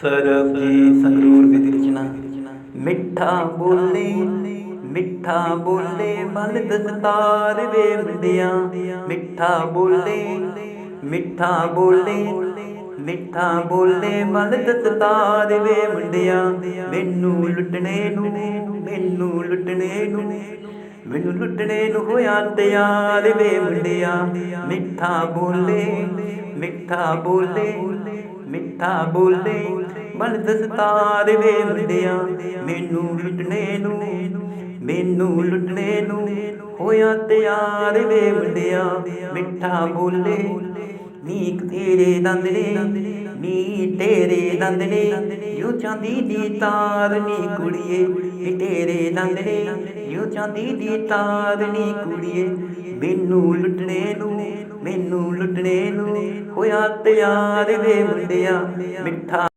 ਸਰਬਜੀਤ ਸੰਗਰੂਰ ਦੀ ਰਚਨਾ ਮਿੱਠਾ ਬੋਲੇ ਮਿੱਠਾ ਬੋਲੇ ਬਲ ਦਸਤਾਰ ਵੇ ਮੁੰਡਿਆਂ। ਮਿੱਠਾ ਬੋਲੇ ਮਿੱਠਾ ਬੋਲੇ ਮਿੱਠਾ ਬੋਲੇ ਬਲ ਦਸਤਾਰ ਵੇ ਮੁੰਡਿਆਂ। ਮੈਨੂੰ ਲੁੱਟਣੇ ਨੂੰ, ਮੈਨੂੰ ਲੁੱਟਣੇ ਨੂੰ ਮੈਨੂੰ ਲੁੱਟਣੇ ਨੂੰ ਹੋਇਆ ਤਿਆਰ ਵੇ ਮੁੰਡਿਆ। ਮਿੱਠਾ ਬੋਲੇ ਮਿੱਠਾ ਬੋਲੇ ਮਿੱਠਾ ਬੋਲੇ ਬਲ ਦਸਤਾਰ ਵੇ ਮੁੰਡਿਆ। ਮੈਨੂੰ ਲੁੱਟਣੇ ਨੂੰ, ਮੈਨੂੰ ਲੁੱਟਣੇ ਨੂੰ ਹੋਇਆ ਤਿਆਰ ਵੇ ਮੁੰਡਿਆ। ਮਿੱਠਾ ਬੋਲੇ, ਨੀਕ ਤੇਰੇ ਦੰਦ ਨੇ ਨੀ ਤੇਰੇ ਦੰਦ ਯੋ ਚਾਂਦੀ ਦੀ ਤਾਰਨੀ ਕੁੜੀਏ, ਨੀ ਤੇਰੇ ਦੰਦ ਨੇ ਯੋ ਚਾਂਦੀ ਦੀ ਤਾਰਨੀ ਕੁੜੀਏ। ਮੈਨੂੰ ਲੁੱਟਣੇ ਨੂੰ, ਮੈਨੂੰ ਲੁੱਟਣੇ ਨੂੰ ਹੋਇਆ ਤਿਆਰ ਵੇ ਮੁੰਡਿਆ, ਮਿੱਠਾ